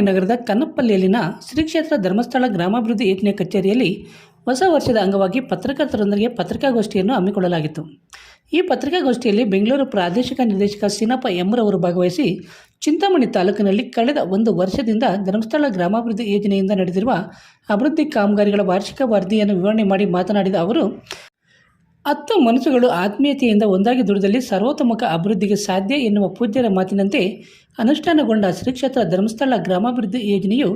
ನಗರದ ಕನ್ನಪ್ಪಲ್ಲಿಯಲ್ಲಿನ ಶ್ರೀ ಕ್ಷೇತ್ರ ಧರ್ಮಸ್ಥಳ ಗ್ರಾಮಾಭಿವೃದ್ಧಿ ಯೋಜನೆ ಕಚೇರಿಯಲ್ಲಿ ಹೊಸ ವರ್ಷದ ಅಂಗವಾಗಿ ಪತ್ರಕರ್ತರೊಂದಿಗೆ ಪತ್ರಿಕಾಗೋಷ್ಠಿಯನ್ನು ಹಮ್ಮಿಕೊಳ್ಳಲಾಗಿತ್ತು. ಈ ಪತ್ರಿಕಾಗೋಷ್ಠಿಯಲ್ಲಿ ಬೆಂಗಳೂರು ಪ್ರಾದೇಶಿಕ ನಿರ್ದೇಶಕ ಸಿನಪ್ಪ ಎಮ್ಮರವರು ಭಾಗವಹಿಸಿ ಚಿಂತಾಮಣಿ ತಾಲೂಕಿನಲ್ಲಿ ಕಳೆದ ಒಂದು ವರ್ಷದಿಂದ ಧರ್ಮಸ್ಥಳ ಗ್ರಾಮಾಭಿವೃದ್ಧಿ ಯೋಜನೆಯಿಂದ ನಡೆದಿರುವ ಅಭಿವೃದ್ಧಿ ಕಾಮಗಾರಿಗಳ ವಾರ್ಷಿಕ ವರದಿಯನ್ನು ವಿವರಣೆ ಮಾಡಿ ಮಾತನಾಡಿದ ಅವರು ಹತ್ತು ಮನಸ್ಸುಗಳು ಆತ್ಮೀಯತೆಯಿಂದ ಒಂದಾಗಿ ದುಡಿದಲ್ಲಿ ಸರ್ವತೋಮುಖ ಅಭಿವೃದ್ಧಿಗೆ ಸಾಧ್ಯ ಎನ್ನುವ ಪೂಜ್ಯರ ಮಾತಿನಂತೆ ಅನುಷ್ಠಾನಗೊಂಡ ಶ್ರೀ ಕ್ಷೇತ್ರ ಧರ್ಮಸ್ಥಳ ಗ್ರಾಮಾಭಿವೃದ್ಧಿ ಯೋಜನೆಯು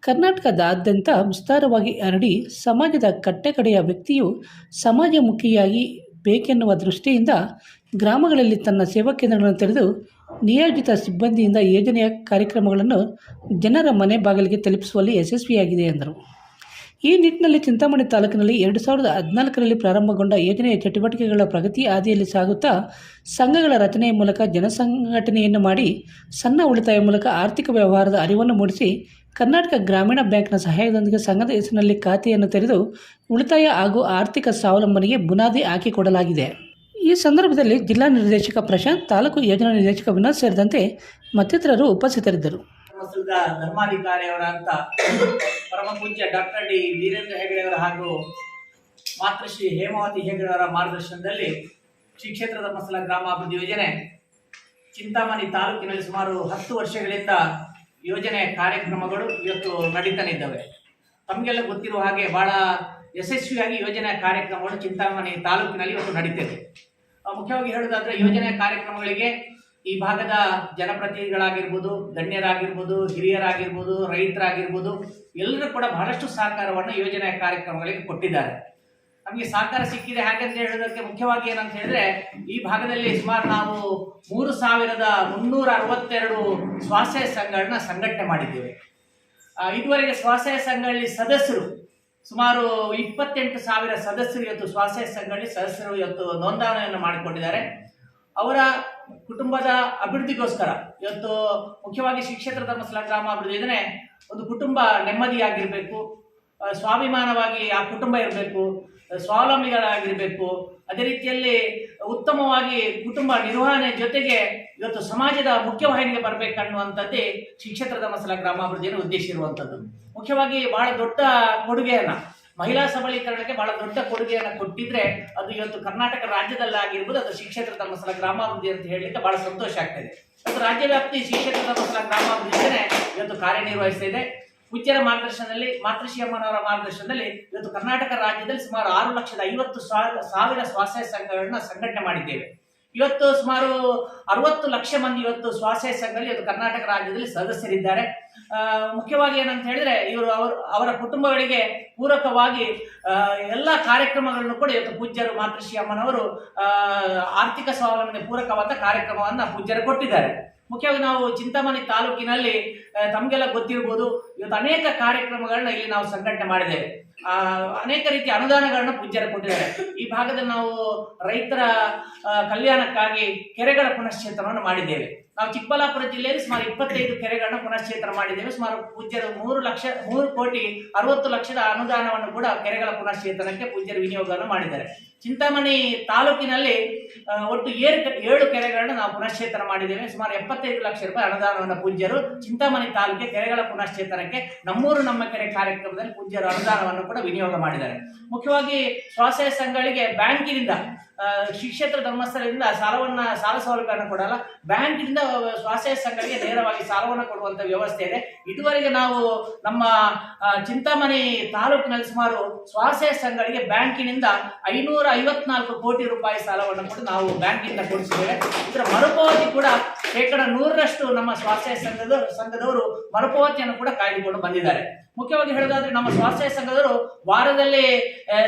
ಕರ್ನಾಟಕದಾದ್ಯಂತ ವಿಸ್ತಾರವಾಗಿ ಹರಡಿ ಸಮಾಜದ ಕಟ್ಟೆಕಡೆಯ ವ್ಯಕ್ತಿಯು ಸಮಾಜಮುಖಿಯಾಗಿ ಬೇಕೆನ್ನುವ ದೃಷ್ಟಿಯಿಂದ ಗ್ರಾಮಗಳಲ್ಲಿ ತನ್ನ ಸೇವಾ ಕೇಂದ್ರಗಳನ್ನು ತೆರೆದು ನಿಯೋಜಿತ ಸಿಬ್ಬಂದಿಯಿಂದ ಯೋಜನೆಯ ಕಾರ್ಯಕ್ರಮಗಳನ್ನು ಜನರ ಮನೆ ಬಾಗಿಲಿಗೆ ತಲುಪಿಸುವಲ್ಲಿ ಯಶಸ್ವಿಯಾಗಿದೆ ಎಂದರು. ಈ ನಿಟ್ಟಿನಲ್ಲಿ ಚಿಂತಾಮಣಿ ತಾಲೂಕಿನಲ್ಲಿ ಎರಡು ಸಾವಿರದ ಹದಿನಾಲ್ಕರಲ್ಲಿ ಪ್ರಾರಂಭಗೊಂಡ ಯೋಜನೆಯ ಚಟುವಟಿಕೆಗಳ ಪ್ರಗತಿ ಹಾದಿಯಲ್ಲಿ ಸಾಗುತ್ತಾ ಸಂಘಗಳ ರಚನೆಯ ಮೂಲಕ ಜನಸಂಘಟನೆಯನ್ನು ಮಾಡಿ ಸಣ್ಣ ಉಳಿತಾಯ ಮೂಲಕ ಆರ್ಥಿಕ ವ್ಯವಹಾರದ ಅರಿವನ್ನು ಮೂಡಿಸಿ ಕರ್ನಾಟಕ ಗ್ರಾಮೀಣ ಬ್ಯಾಂಕ್ನ ಸಹಾಯದೊಂದಿಗೆ ಸಂಘದ ಹೆಸರಿನಲ್ಲಿ ಖಾತೆಯನ್ನು ತೆರೆದು ಉಳಿತಾಯ ಹಾಗೂ ಆರ್ಥಿಕ ಸ್ವಾವಲಂಬನೆಗೆ ಬುನಾದಿ ಹಾಕಿಕೊಡಲಾಗಿದೆ. ಈ ಸಂದರ್ಭದಲ್ಲಿ ಜಿಲ್ಲಾ ನಿರ್ದೇಶಕ ಪ್ರಶಾಂತ್, ತಾಲೂಕು ಯೋಜನಾ ನಿರ್ದೇಶಕ ವಿನೋದ್ ಸೇರಿದಂತೆ ಮತ್ತಿತರರು ಉಪಸ್ಥಿತರಿದ್ದರು. ಧರ್ಮಸ್ಥಳದ ಧರ್ಮಾಧಿಕಾರಿಯವರ ಅಂತ ಪರಮ ಪೂಜ್ಯ ಡಾಕ್ಟರ್ ಡಿ ವೀರೇಂದ್ರ ಹೆಗಡೆಯವರ ಹಾಗೂ ಮಾತೃಶ್ರೀ ಹೇಮಾವತಿ ಹೆಗಡೆಯವರ ಮಾರ್ಗದರ್ಶನದಲ್ಲಿ ಶ್ರೀ ಕ್ಷೇತ್ರ ಧರ್ಮಸ್ಥಳ ಗ್ರಾಮಾಭಿವೃದ್ಧಿ ಯೋಜನೆ ಚಿಂತಾಮಣಿ ತಾಲೂಕಿನಲ್ಲಿ ಸುಮಾರು ಹತ್ತು ವರ್ಷಗಳಿಂದ ಯೋಜನೆ ಕಾರ್ಯಕ್ರಮಗಳು ಇವತ್ತು ನಡೀತಾನಿದ್ದಾವೆ ತಮಗೆಲ್ಲ ಗೊತ್ತಿರುವ ಹಾಗೆ ಬಹಳ ಯಶಸ್ವಿಯಾಗಿ ಯೋಜನೆ ಕಾರ್ಯಕ್ರಮಗಳು ಚಿಂತಾಮಣಿ ತಾಲೂಕಿನಲ್ಲಿ ಇವತ್ತು ನಡೀತಿದೆ. ಮುಖ್ಯವಾಗಿ ಹೇಳೋದಾದ್ರೆ ಯೋಜನೆ ಕಾರ್ಯಕ್ರಮಗಳಿಗೆ ಈ ಭಾಗದ ಜನಪ್ರತಿನಿಧಿಗಳಾಗಿರ್ಬೋದು, ಗಣ್ಯರಾಗಿರ್ಬೋದು, ಹಿರಿಯರಾಗಿರ್ಬೋದು, ರೈತರಾಗಿರ್ಬೋದು, ಎಲ್ಲರೂ ಕೂಡ ಬಹಳಷ್ಟು ಸಹಕಾರವನ್ನು ಯೋಜನೆಯ ಕಾರ್ಯಕ್ರಮಗಳಿಗೆ ಕೊಟ್ಟಿದ್ದಾರೆ. ನಮಗೆ ಸಹಕಾರ ಸಿಕ್ಕಿದೆ ಹಾಗಂತ ಹೇಳೋದಕ್ಕೆ ಮುಖ್ಯವಾಗಿ ಏನಂತ ಹೇಳಿದ್ರೆ, ಈ ಭಾಗದಲ್ಲಿ ಸುಮಾರು ನಾವು ಮೂರು ಸಾವಿರದ ಮುನ್ನೂರ ಅರವತ್ತೆರಡು ಸ್ವಸಹಾಯ ಸಂಘಗಳನ್ನ ಸಂಘಟನೆ ಮಾಡಿದ್ದೇವೆ. ಇದುವರೆಗೆ ಸ್ವಸಹಾಯ ಸಂಘಗಳಲ್ಲಿ ಸದಸ್ಯರು, ಸುಮಾರು ಇಪ್ಪತ್ತೆಂಟು ಸಾವಿರ ಸದಸ್ಯರು ಇವತ್ತು ಸಂಘಗಳಲ್ಲಿ ಸದಸ್ಯರು ಇವತ್ತು ನೋಂದಣಿಯನ್ನು ಮಾಡಿಕೊಂಡಿದ್ದಾರೆ. ಅವರ ಕುಟುಂಬದ ಅಭಿವೃದ್ಧಿಗೋಸ್ಕರ ಇವತ್ತು ಮುಖ್ಯವಾಗಿ ಶ್ರೀ ಕ್ಷೇತ್ರ ಧರ್ಮಸ್ಥಳ ಗ್ರಾಮಾಭಿವೃದ್ಧಿ ಇದನ್ನೇ ಒಂದು ಕುಟುಂಬ ನೆಮ್ಮದಿಯಾಗಿರಬೇಕು ಸ್ವಾಭಿಮಾನವಾಗಿ ಆ ಕುಟುಂಬ ಇರಬೇಕು ಸ್ವಾವಲಂಬಿಗಳಾಗಿರಬೇಕು. ಅದೇ ರೀತಿಯಲ್ಲಿ ಉತ್ತಮವಾಗಿ ಕುಟುಂಬ ನಿರ್ವಹಣೆ ಜೊತೆಗೆ ಇವತ್ತು ಸಮಾಜದ ಮುಖ್ಯವಾಹಿನಿಗೆ ಬರಬೇಕನ್ನುವಂಥದ್ದೇ ಶ್ರೀ ಕ್ಷೇತ್ರ ಧರ್ಮಸ್ಥಳ ಗ್ರಾಮಾಭಿವೃದ್ಧಿಯನ್ನು ಉದ್ದೇಶ ಇರುವಂಥದ್ದು ಮುಖ್ಯವಾಗಿ ಬಹಳ ದೊಡ್ಡ ಕೊಡುಗೆಯನ್ನ ಮಹಿಳಾ ಸಬಲೀಕರಣಕ್ಕೆ ಬಹಳ ದೊಡ್ಡ ಕೊಡುಗೆಯನ್ನು ಕೊಟ್ಟಿದ್ರೆ ಅದು ಇವತ್ತು ಕರ್ನಾಟಕ ರಾಜ್ಯದಲ್ಲಾಗಿರ್ಬೋದು ಅದು ಶಿಕ್ಷೇತ್ರ ಕ್ಷೇತ್ರ ಧರ್ಮಸ್ಥಳ ಗ್ರಾಮಾಭಿವೃದ್ಧಿ ಅಂತ ಹೇಳಲಿಕ್ಕೆ ಬಹಳ ಸಂತೋಷ ಆಗ್ತದೆ ಇವತ್ತು ರಾಜ್ಯ ವ್ಯಾಪ್ತಿ ಶ್ರೀ ಕ್ಷೇತ್ರ ಧರ್ಮಸ್ಥಳ ಗ್ರಾಮಾಭಿವೃದ್ಧಿನೇ ಇವತ್ತು ಕಾರ್ಯನಿರ್ವಹಿಸ್ತಾ ಇದೆ. ಪೂಜ್ಯರ ಮಾರ್ಗದರ್ಶನದಲ್ಲಿ ಮಾತೃಶ್ರೀ ಅಮ್ಮನವರ ಮಾರ್ಗದರ್ಶನದಲ್ಲಿ ಇವತ್ತು ಕರ್ನಾಟಕ ರಾಜ್ಯದಲ್ಲಿ ಸುಮಾರು ಆರು ಲಕ್ಷದ ಐವತ್ತು ಸಾವಿರ ಸಾವಿರ ಸ್ವಾಸ್ಥ್ಯ ಸಂಘಗಳನ್ನ ಸಂಘಟನೆ ಮಾಡಿದ್ದೇವೆ. ಇವತ್ತು ಸುಮಾರು ಅರವತ್ತು ಲಕ್ಷ ಮಂದಿ ಇವತ್ತು ಸ್ವಾಸ್ಥ್ಯ ಸಂಘದಲ್ಲಿ ಇವತ್ತು ಕರ್ನಾಟಕ ರಾಜ್ಯದಲ್ಲಿ ಸದಸ್ಯರಿದ್ದಾರೆ. ಮುಖ್ಯವಾಗಿ ಏನಂತ ಹೇಳಿದ್ರೆ ಇವರು ಅವರ ಅವರ ಕುಟುಂಬಗಳಿಗೆ ಪೂರಕವಾಗಿ ಎಲ್ಲ ಕಾರ್ಯಕ್ರಮಗಳನ್ನು ಕೂಡ ಇವತ್ತು ಪೂಜ್ಯರು ಮಾತೃಶ್ರೀ ಅಮ್ಮನವರು ಆರ್ಥಿಕ ಸ್ವಾವಲಂಬನೆ ಪೂರಕವಾದ ಕಾರ್ಯಕ್ರಮವನ್ನು ಪೂಜ್ಯರು ಕೊಟ್ಟಿದ್ದಾರೆ. ಮುಖ್ಯವಾಗಿ ನಾವು ಚಿಂತಾಮಣಿ ತಾಲೂಕಿನಲ್ಲಿ ತಮಗೆಲ್ಲ ಗೊತ್ತಿರ್ಬೋದು, ಇವತ್ತು ಅನೇಕ ಕಾರ್ಯಕ್ರಮಗಳನ್ನ ಇಲ್ಲಿ ನಾವು ಸಂಘಟನೆ ಮಾಡಿದ್ದೇವೆ. ಅನೇಕ ರೀತಿಯ ಅನುದಾನಗಳನ್ನ ಪೂಜ್ಯರು ಕೊಟ್ಟಿದ್ದಾರೆ. ಈ ಭಾಗದಲ್ಲಿ ನಾವು ರೈತರ ಆ, ಕಲ್ಯಾಣಕ್ಕಾಗಿ ಕೆರೆಗಳ ಪುನಶ್ಚೇತನವನ್ನು ಮಾಡಿದ್ದೇವೆ. ನಾವು ಚಿಕ್ಕಬಳ್ಳಾಪುರ ಜಿಲ್ಲೆಯಲ್ಲಿ ಸುಮಾರು ಇಪ್ಪತ್ತೈದು ಕೆರೆಗಳನ್ನ ಪುನಶ್ಚೇತನ ಮಾಡಿದ್ದೇವೆ. ಸುಮಾರು ಪೂಜ್ಯರು ಮೂರು ಲಕ್ಷ ಮೂರು ಕೋಟಿ ಅರವತ್ತು ಲಕ್ಷದ ಅನುದಾನವನ್ನು ಕೂಡ ಕೆರೆಗಳ ಪುನಶ್ಚೇತನಕ್ಕೆ ಪೂಜ್ಯರು ವಿನಿಯೋಗವನ್ನು ಮಾಡಿದ್ದಾರೆ. ಚಿಂತಾಮಣಿ ತಾಲೂಕಿನಲ್ಲಿ ಒಟ್ಟು ಏಳು ಏಳು ಕೆರೆಗಳನ್ನ ನಾವು ಪುನಶ್ಚೇತನ ಮಾಡಿದ್ದೇವೆ. ಸುಮಾರು ಎಪ್ಪತ್ತೈದು ಲಕ್ಷ ರೂಪಾಯಿ ಅನುದಾನವನ್ನು ಪೂಜ್ಯರು ಚಿಂತಾಮಣಿ ತಾಲೂಕಿಗೆ ಕೆರೆಗಳ ಪುನಶ್ಚೇತನಕ್ಕೆ ನಮ್ಮೂರು ನಮ್ಮ ಕೆರೆ ಕಾರ್ಯಕ್ರಮದಲ್ಲಿ ಪೂಜ್ಯರು ಅನುದಾನವನ್ನು ಕೂಡ ವಿನಿಯೋಗ ಮಾಡಿದ್ದಾರೆ. ಮುಖ್ಯವಾಗಿ ಸ್ವಸಹಾಯ ಸಂಘಗಳಿಗೆ ಬ್ಯಾಂಕಿನಿಂದ ಶ್ರೀ ಕ್ಷೇತ್ರ ಧರ್ಮಸ್ಥಳದಿಂದ ಸಾಲವನ್ನ, ಸಾಲ ಸೌಲಭ್ಯವನ್ನು ಕೊಡಲ್ಲ. ಬ್ಯಾಂಕಿನಿಂದ ಸ್ವಾಸ್ಥ್ಯ ಸಂಘಗಳಿಗೆ ನೇರವಾಗಿ ಸಾಲವನ್ನು ಕೊಡುವಂತ ವ್ಯವಸ್ಥೆ ಇದೆ. ಇದುವರೆಗೆ ನಾವು ನಮ್ಮ ಚಿಂತಾಮಣಿ ತಾಲೂಕಿನಲ್ಲಿ ಸುಮಾರು ಸ್ವಾಸ್ಥ್ಯ ಸಂಘಗಳಿಗೆ ಬ್ಯಾಂಕಿನಿಂದ ಐನೂರ ಐವತ್ನಾಲ್ಕು ಕೋಟಿ ರೂಪಾಯಿ ಸಾಲವನ್ನು ಕೂಡ ನಾವು ಬ್ಯಾಂಕಿಂದ ಕೊಡಿಸಿದ್ದೇವೆ. ಇದರ ಮರುಪಾವತಿ ಕೂಡ ಶೇಕಡ ನೂರರಷ್ಟು ನಮ್ಮ ಸ್ವಾಸ್ಥ್ಯ ಸಂಘದ, ಸಂಘದವರು ಮರುಪಾವತಿಯನ್ನು ಕೂಡ ಕಾಯ್ದುಕೊಂಡು ಬಂದಿದ್ದಾರೆ. ಮುಖ್ಯವಾಗಿ ಹೇಳೋದಾದ್ರೆ, ನಮ್ಮ ಸ್ವಾಸ್ಥ್ಯ ಸಂಘದವರು ವಾರದಲ್ಲಿ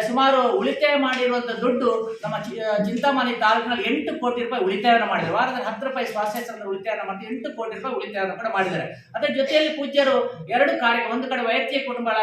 ಸುಮಾರು ಉಳಿತಾಯ ಮಾಡಿರುವಂತ ದುಡ್ಡು ನಮ್ಮ ಚಿಂತಾಮಣಿ ತಾಲೂಕಿನಲ್ಲಿ ಎಂಟು ಕೋಟಿ ರೂಪಾಯಿ ಉಳಿತಾಯವನ್ನು ಮಾಡಿದ್ದಾರೆ ವಾರದಲ್ಲಿ ಹತ್ತು ರೂಪಾಯಿ ಸ್ವಾಸ್ಥ್ಯ ಸಂಘದ ಉಳಿತಾಯವನ್ನು ಮಾಡಿ ಎಂಟು ಕೋಟಿ ರೂಪಾಯಿ ಉಳಿತಾಯವನ್ನು ಕೂಡ ಮಾಡಿದ್ದಾರೆ. ಅದರ ಜೊತೆಯಲ್ಲಿ ಪೂಜ್ಯರು ಎರಡು ಕಾರ್ಯಕ್ರಮ ಒಂದು ಕಡೆ ವೈಯಕ್ತಿಕ ಕುಟುಂಬಗಳ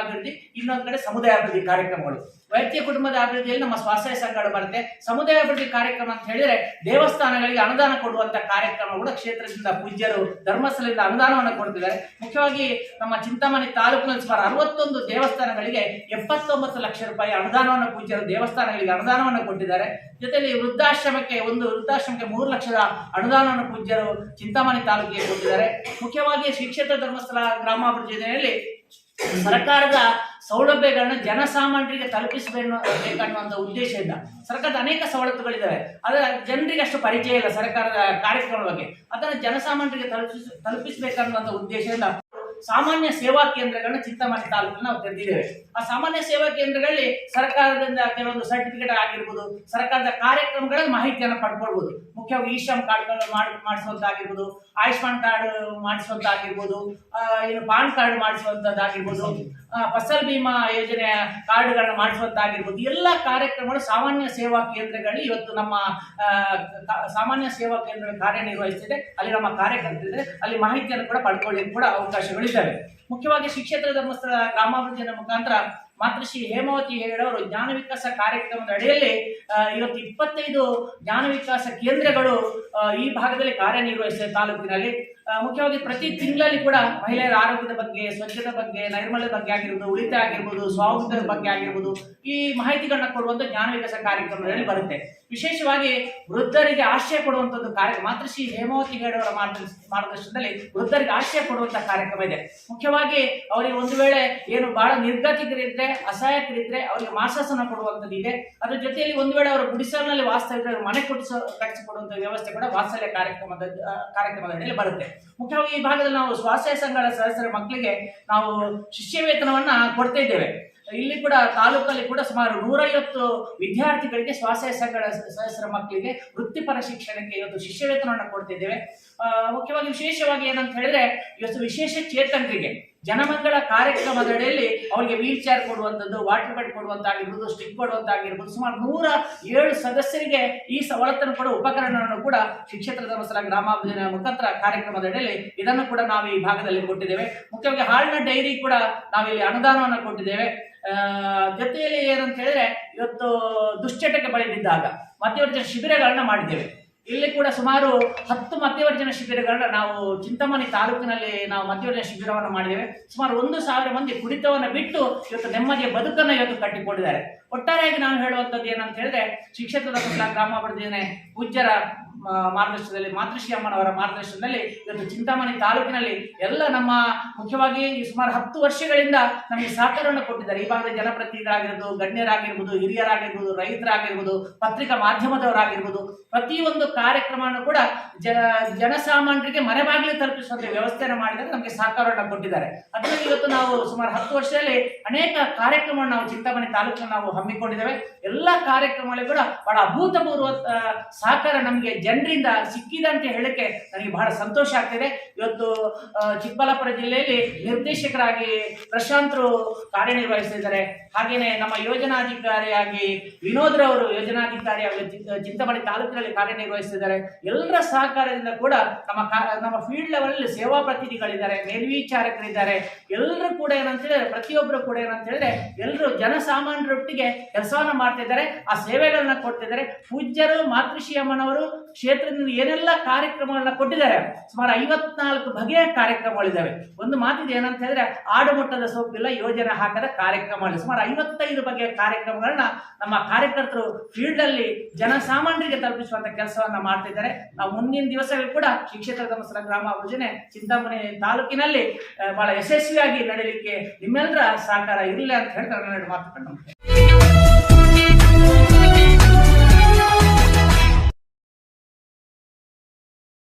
ಇನ್ನೊಂದು ಕಡೆ ಸಮುದಾಯ ಅಭಿವೃದ್ಧಿ ಕಾರ್ಯಕ್ರಮಗಳು. ವೈಯಕ್ತಿಕ ಕುಟುಂಬದ ಅಭಿವೃದ್ಧಿಯಲ್ಲಿ ನಮ್ಮ ಸ್ವಾಸ್ಥ್ಯ ಸಂಘಗಳು ಬರುತ್ತೆ. ಸಮುದಾಯ ಅಭಿವೃದ್ಧಿ ಕಾರ್ಯಕ್ರಮ ಅಂತ ಹೇಳಿದ್ರೆ ದೇವಸ್ಥಾನಗಳಿಗೆ ಅನುದಾನ ಕೊಡುವಂತ ಕಾರ್ಯಕ್ರಮ ಕೂಡ ಕ್ಷೇತ್ರದಿಂದ ಪೂಜ್ಯರು, ಧರ್ಮಸ್ಥಳದಿಂದ ಅನುದಾನವನ್ನು ಕೊಡ್ತಿದ್ದಾರೆ. ಮುಖ್ಯವಾಗಿ ನಮ್ಮ ಚಿಂತಾಮಣಿ ತಾಲೂಕಿನಲ್ಲಿ ಸುಮಾರು ಅರವತ್ತೊಂದು ದೇವಸ್ಥಾನಗಳಿಗೆ ಎಪ್ಪತ್ತೊಂಬತ್ತು ಲಕ್ಷ ರೂಪಾಯಿ ಅನುದಾನವನ್ನು ಪೂಜ್ಯರು ದೇವಸ್ಥಾನಗಳಿಗೆ ಅನುದಾನವನ್ನು ಕೊಟ್ಟಿದ್ದಾರೆ. ಜೊತೆಯಲ್ಲಿ ವೃದ್ಧಾಶ್ರಮಕ್ಕೆ ಒಂದು ವೃದ್ಧಾಶ್ರಮಕ್ಕೆ ಮೂರು ಲಕ್ಷದ ಅನುದಾನವನ್ನು ಪೂಜ್ಯರು ಚಿಂತಾಮಣಿ ತಾಲೂಕಿಗೆ ಕೊಟ್ಟಿದ್ದಾರೆ. ಮುಖ್ಯವಾಗಿ ಶ್ರೀ ಕ್ಷೇತ್ರ ಧರ್ಮಸ್ಥಳ ಗ್ರಾಮಾಭಿವೃದ್ಧಿ ಯೋಜನೆಯಲ್ಲಿ ಸರ್ಕಾರದ ಸೌಲಭ್ಯಗಳನ್ನು ಜನಸಾಮಾನ್ಯರಿಗೆ ತಲುಪಿಸಬೇಕು ಬೇಕನ್ನುವಂಥ ಉದ್ದೇಶದಿಂದ ಸರ್ಕಾರದ ಅನೇಕ ಸವಲತ್ತುಗಳಿದ್ದಾವೆ ಅದರ ಜನರಿಗೆ ಅಷ್ಟು ಪರಿಚಯ ಇಲ್ಲ ಸರ್ಕಾರದ ಕಾರ್ಯಕ್ರಮದ ಬಗ್ಗೆ. ಅದನ್ನು ಜನಸಾಮಾನ್ಯರಿಗೆ ತಲುಪಿಸ ತಲುಪಿಸಬೇಕನ್ನುವಂಥ ಉದ್ದೇಶದಿಂದ ಸಾಮಾನ್ಯ ಸೇವಾ ಕೇಂದ್ರಗಳನ್ನ ಚಿಂತಾಮಣಿ ತಾಲೂಕಿನ ನಾವು ತೆರೆದಿದ್ದೇವೆ. ಆ ಸಾಮಾನ್ಯ ಸೇವಾ ಕೇಂದ್ರಗಳಲ್ಲಿ ಸರ್ಕಾರದಿಂದ ಕೆಲವೊಂದು ಸರ್ಟಿಫಿಕೇಟ್ ಆಗಿರ್ಬೋದು ಸರ್ಕಾರದ ಕಾರ್ಯಕ್ರಮಗಳ ಮಾಹಿತಿಯನ್ನು ಪಡ್ಕೊಳ್ಬಹುದು ಮುಖ್ಯವಾಗಿ ಇ ಶ್ರಮ್ ಮಾಡಿ ಮಾಡಿಸುವಂತಾಗಿರ್ಬೋದು ಆಯುಷ್ಮಾನ್ ಕಾರ್ಡ್ ಮಾಡಿಸುವಂತಾಗಿರ್ಬೋದು ಏನು ಪಾನ್ ಕಾರ್ಡ್ ಮಾಡಿಸುವಂಥದ್ದಾಗಿರ್ಬೋದು ಆ, ಫಸಲ್ ಬಿಮಾ ಯೋಜನೆಯ ಕಾರ್ಡ್ಗಳನ್ನ ಮಾಡಿಸುವಂತಾಗಿರ್ಬೋದು. ಎಲ್ಲ ಕಾರ್ಯಕ್ರಮಗಳು ಸಾಮಾನ್ಯ ಸೇವಾ ಕೇಂದ್ರಗಳಲ್ಲಿ ಇವತ್ತು ನಮ್ಮ ಸಾಮಾನ್ಯ ಸೇವಾ ಕೇಂದ್ರಗಳು ಕಾರ್ಯನಿರ್ವಹಿಸ್ತಿದೆ. ಅಲ್ಲಿ ನಮ್ಮ ಕಾರ್ಯಕರ್ತರಿದೆ ಅಲ್ಲಿ ಮಾಹಿತಿಯನ್ನು ಕೂಡ ಪಡ್ಕೊಳ್ಳಿಕ್ಕೆ ಕೂಡ ಮುಖ್ಯವಾಗಿ ಶಿಕ್ಷೇತ್ರ ಧರ್ಮಸ್ಥಳ ಗ್ರಾಮಾಭಿವೃದ್ಧಿಯ ಮುಖಾಂತರ ಮಾತೃಶ್ರೀ ಹೇಮಾವತಿ ಹೇಳವರು ಜ್ಞಾನ ವಿಕಾಸ ಕಾರ್ಯಕ್ರಮದ ಅಡಿಯಲ್ಲಿ ಇವತ್ತು ಇಪ್ಪತ್ತೈದು ಜ್ಞಾನ ವಿಕಾಸ ಕೇಂದ್ರಗಳು ಈ ಭಾಗದಲ್ಲಿ ಕಾರ್ಯನಿರ್ವಹಿಸಿದೆ ತಾಲೂಕಿನಲ್ಲಿ. ಮುಖ್ಯವಾಗಿ ಪ್ರತಿ ತಿಂಗಳಲ್ಲಿ ಕೂಡ ಮಹಿಳೆಯರ ಆರೋಗ್ಯದ ಬಗ್ಗೆ, ಸ್ವಚ್ಛತೆ ಬಗ್ಗೆ, ನೈರ್ಮಲ್ಯದ ಬಗ್ಗೆ ಆಗಿರ್ಬೋದು, ಉಳಿತಾಯ ಆಗಿರ್ಬೋದು ಸ್ವಾವಲಂಬನದ ಬಗ್ಗೆ ಆಗಿರ್ಬೋದು, ಈ ಮಾಹಿತಿಗಳನ್ನ ಕೊಡುವಂತ ಜ್ಞಾನ ವಿಕಾಸ ಕಾರ್ಯಕ್ರಮದಲ್ಲಿ ಬರುತ್ತೆ. ವಿಶೇಷವಾಗಿ ವೃದ್ಧರಿಗೆ ಆಶ್ರಯ ಕೊಡುವಂತದ್ದು ಕಾರ್ಯ ಮಾತೃಶ್ರೀ ಹೇಮಾವತಿ ಹೇಳುವರ ಮಾರ್ಗದರ್ಶ- ಮಾರ್ಗದರ್ಶನದಲ್ಲಿ ವೃದ್ಧರಿಗೆ ಆಶ್ರಯ ಕೊಡುವಂತಹ ಕಾರ್ಯಕ್ರಮ ಇದೆ. ಮುಖ್ಯವಾಗಿ ಅವರಿಗೆ ಒಂದು ವೇಳೆ ಏನು ಬಹಳ ನಿರ್ಗತಿಕರಿದ್ರೆ ಅಸಹಾಯಕರಿದ್ರೆ ಅವರಿಗೆ ಮಾಸಾಸನ ಕೊಡುವಂಥದ್ದು ಇದೆ. ಅದ್ರ ಜೊತೆಯಲ್ಲಿ ಒಂದು ವೇಳೆ ಅವರು ಗುಡಿಸಲ್ನಲ್ಲಿ ವಾಸ್ತಾ ಇದ್ರೆ ಮನೆ ಕೊಡಿಸ, ಕಟ್ಟಿಸಿಕೊಡುವಂಥ ವ್ಯವಸ್ಥೆ ಕೂಡ ವಾತ್ಸಲ್ಯ ಕಾರ್ಯಕ್ರಮದ ಕಾರ್ಯಕ್ರಮದ ಬರುತ್ತೆ. ಮುಖ್ಯವಾಗಿ ಈ ಭಾಗದಲ್ಲಿ ನಾವು ಸ್ವಾಸ್ಥ್ಯ ಸಂಘಗಳ ಸದಸ್ಯರ ಮಕ್ಕಳಿಗೆ ನಾವು ಶಿಷ್ಯ ವೇತನವನ್ನ ಕೊಡ್ತಾ ಇದ್ದೇವೆ. ಇಲ್ಲಿ ಕೂಡ ತಾಲೂಕಲ್ಲಿ ಕೂಡ ಸುಮಾರು ನೂರೈವತ್ತು ವಿದ್ಯಾರ್ಥಿಗಳಿಗೆ ಸ್ವಾಸ್ಥ್ಯ ಸಂಘಗಳ ಸದಸ್ಯರ ಮಕ್ಕಳಿಗೆ ವೃತ್ತಿಪರ ಶಿಕ್ಷಣಕ್ಕೆ ಇವತ್ತು ಶಿಷ್ಯ ವೇತನವನ್ನು ಕೊಡ್ತಿದ್ದೇವೆ ಮುಖ್ಯವಾಗಿ ವಿಶೇಷವಾಗಿ ಏನಂತ ಹೇಳಿದ್ರೆ, ಇವತ್ತು ವಿಶೇಷ ಚೇತನರಿಗೆ ಜನಮಂಗಳ ಕಾರ್ಯಕ್ರಮದ ಅಡಿಯಲ್ಲಿ ಅವರಿಗೆ ವೀಲ್ ಚೇರ್ ಕೊಡುವಂಥದ್ದು ವಾಟರ್ ಬೆಡ್ ಕೊಡುವಂತಾಗಿರ್ಬೋದು ಸ್ಟಿಕ್ ಕೊಡುವಂತಾಗಿರ್ಬೋದು, ಸುಮಾರು ನೂರ ಏಳು ಸದಸ್ಯರಿಗೆ ಈ ಸವಲತ್ತನ್ನು ಕೊಡುವ ಉಪಕರಣವನ್ನು ಕೂಡ ಶಿಕ್ಷೇತ್ರ ಧರ್ಮಸ್ಥಳ ಗ್ರಾಮಾಭಿವೃದ್ಧಿ ಮುಖಾಂತರ ಕಾರ್ಯಕ್ರಮದ ಅಡಿಯಲ್ಲಿ ಇದನ್ನು ಕೂಡ ನಾವು ಈ ಭಾಗದಲ್ಲಿ ಕೊಟ್ಟಿದ್ದೇವೆ. ಮುಖ್ಯವಾಗಿ ಹಾಲಿನ ಡೈರಿ ಕೂಡ ನಾವಿಲ್ಲಿ ಅನುದಾನವನ್ನು ಕೊಟ್ಟಿದ್ದೇವೆ. ಜೊತೆಯಲ್ಲಿ ಏನಂತ ಹೇಳಿದ್ರೆ ಇವತ್ತು ದುಶ್ಚಟಕ್ಕೆ ಬಳಿ ಬಿದ್ದಾಗ ಮಧ್ಯವರ್ತಿ ಶಿಬಿರಗಳನ್ನ ಮಾಡಿದ್ದೇವೆ. ಇಲ್ಲಿ ಕೂಡ ಸುಮಾರು ಹತ್ತು ಮಧ್ಯವರ್ಜನ ಶಿಬಿರಗಳನ್ನ ನಾವು ಚಿಂತಾಮಣಿ ತಾಲೂಕಿನಲ್ಲಿ ನಾವು ಮಧ್ಯವರ್ಜನ ಶಿಬಿರವನ್ನು ಮಾಡಿದ್ದೇವೆ. ಸುಮಾರು ಒಂದು ಸಾವಿರ ಮಂದಿ ಕುಡಿತವನ್ನು ಬಿಟ್ಟು ಇವತ್ತು ನೆಮ್ಮದಿಯ ಬದುಕನ್ನು ಇವತ್ತು ಕಟ್ಟಿಕೊಂಡಿದ್ದಾರೆ. ಒಟ್ಟಾರೆಯಾಗಿ ನಾನು ಹೇಳುವಂಥದ್ದು ಏನಂತ ಹೇಳಿದ್ರೆ ಶಿಕ್ಷಕರ ಗ್ರಾಮ ಯೋಜನೆ ಪೂಜ್ಯರ ಮಾರ್ಗದರ್ಶನದಲ್ಲಿ, ಮಾತೃಶ್ರೀ ಅಮ್ಮನವರ ಮಾರ್ಗದರ್ಶನದಲ್ಲಿ ಇವತ್ತು ಚಿಂತಾಮಣಿ ತಾಲೂಕಿನಲ್ಲಿ ಎಲ್ಲ ನಮ್ಮ ಮುಖ್ಯವಾಗಿ ಸುಮಾರು ಹತ್ತು ವರ್ಷಗಳಿಂದ ನಮಗೆ ಸಹಕಾರವನ್ನು ಕೊಟ್ಟಿದ್ದಾರೆ. ಈ ಭಾಗದ ಜನಪ್ರತಿನಿಧಿಗಳಾಗಿರ್ಬೋದು, ಗಣ್ಯರಾಗಿರ್ಬೋದು, ಹಿರಿಯರಾಗಿರ್ಬೋದು, ರೈತರಾಗಿರ್ಬೋದು, ಪತ್ರಿಕಾ ಮಾಧ್ಯಮದವರಾಗಿರ್ಬೋದು, ಪ್ರತಿಯೊಂದು ಕಾರ್ಯಕ್ರಮವನ್ನು ಕೂಡ ಜನ, ಜನಸಾಮಾನ್ಯರಿಗೆ ಮನೆ ಬಾಗಿಲು ತಲುಪಿಸುವಂತ ವ್ಯವಸ್ಥೆಯನ್ನು ಮಾಡಿದರೆ ನಮಗೆ ಸಹಕಾರವನ್ನು ಕೊಟ್ಟಿದ್ದಾರೆ. ಅದರಲ್ಲಿ ಇವತ್ತು ನಾವು ಸುಮಾರು ಹತ್ತು ವರ್ಷದಲ್ಲಿ ಅನೇಕ ಕಾರ್ಯಕ್ರಮವನ್ನು ನಾವು ಚಿಂತಾಮಣಿ ತಾಲೂಕಿನ ನಾವು ಹಮ್ಮಿಕೊಂಡಿದ್ದೇವೆ. ಎಲ್ಲ ಕಾರ್ಯಕ್ರಮಗಳು ಕೂಡ ಬಹಳ ಅಭೂತಪೂರ್ವ ಸಹಕಾರ ನಮಗೆ ಜನರಿಂದ ಸಿಕ್ಕಿದೆ ಅಂತ ಹೇಳಕ್ಕೆ ನನಗೆ ಬಹಳ ಸಂತೋಷ ಆಗ್ತಿದೆ. ಇವತ್ತು ಚಿಕ್ಕಬಳ್ಳಾಪುರ ಜಿಲ್ಲೆಯಲ್ಲಿ ನಿರ್ದೇಶಕರಾಗಿ ಪ್ರಶಾಂತರು ಕಾರ್ಯನಿರ್ವಹಿಸಿದ್ದಾರೆ. ಹಾಗೇನೆ ನಮ್ಮ ಯೋಜನಾಧಿಕಾರಿಯಾಗಿ ವಿನೋದ್ರವರು ಯೋಜನಾಧಿಕಾರಿಯಾಗಿ ಚಿಂತಾಮಣಿ ತಾಲೂಕಿನಲ್ಲಿ ಕಾರ್ಯನಿರ್ವಹಿಸಿದ್ದಾರೆ. ಎಲ್ಲರ ಸಹಕಾರದಿಂದ ಕೂಡ ನಮ್ಮ ನಮ್ಮ ಫೀಲ್ಡ್ ಲೆವೆಲ್ ಸೇವಾ ಪ್ರತಿನಿಧಿಗಳಿದ್ದಾರೆ, ಮೇಲ್ವಿಚಾರಕರಿದ್ದಾರೆ. ಎಲ್ಲರೂ ಕೂಡ ಏನಂತ ಹೇಳಿದ್ರೆ ಪ್ರತಿಯೊಬ್ಬರು ಕೂಡ ಏನಂತ ಹೇಳಿದ್ರೆ, ಎಲ್ಲರೂ ಜನಸಾಮಾನ್ಯರೊಟ್ಟಿಗೆ ಕೆಲಸವನ್ನ ಮಾಡ್ತಿದ್ದಾರೆ, ಆ ಸೇವೆಗಳನ್ನ ಕೊಡ್ತಿದ್ದಾರೆ. ಪೂಜ್ಯರು ಮಾತೃಶ್ರೀ ಅಮ್ಮನವರು ಕ್ಷೇತ್ರದಿಂದ ಏನೆಲ್ಲ ಕಾರ್ಯಕ್ರಮಗಳನ್ನ ಕೊಟ್ಟಿದ್ದಾರೆ, ಸುಮಾರು ಐವತ್ನಾಲ್ಕು ಬಗೆಯ ಕಾರ್ಯಕ್ರಮಗಳಿದ್ದಾವೆ. ಒಂದು ಮಾತಿದೆ ಏನಂತ ಹೇಳಿದ್ರೆ ಆಡುಮಟ್ಟದ ಸೊಪ್ಪಿಲ್ಲ ಯೋಜನೆ ಹಾಕದ ಕಾರ್ಯಕ್ರಮಗಳು. ಸುಮಾರು ಐವತ್ತೈದು ಬಗೆಯ ಕಾರ್ಯಕ್ರಮಗಳನ್ನ ನಮ್ಮ ಕಾರ್ಯಕರ್ತರು ಫೀಲ್ಡ್ ಅಲ್ಲಿ ಜನಸಾಮಾನ್ಯರಿಗೆ ತಲುಪಿಸುವಂತ ಕೆಲಸವನ್ನ ಮಾಡ್ತಿದ್ದಾರೆ. ನಾವು ಮುಂದಿನ ದಿವಸಗಳು ಕೂಡ ಶಿಕ್ಷಕರ ಧರ್ಮಸ್ಥಳ ಗ್ರಾಮ ಯೋಜನೆ ಚಿಂತಾಮಣಿ ತಾಲೂಕಿನಲ್ಲಿ ಬಹಳ ಯಶಸ್ವಿಯಾಗಿ ನಡೆಯಲಿಕ್ಕೆ ನಿಮ್ಮೆಲ್ಲರ ಸಹಕಾರ ಇರಲಿ ಅಂತ ಹೇಳ್ತಾರೆ ಮಾತು ಮಾತುಕೊಂಡು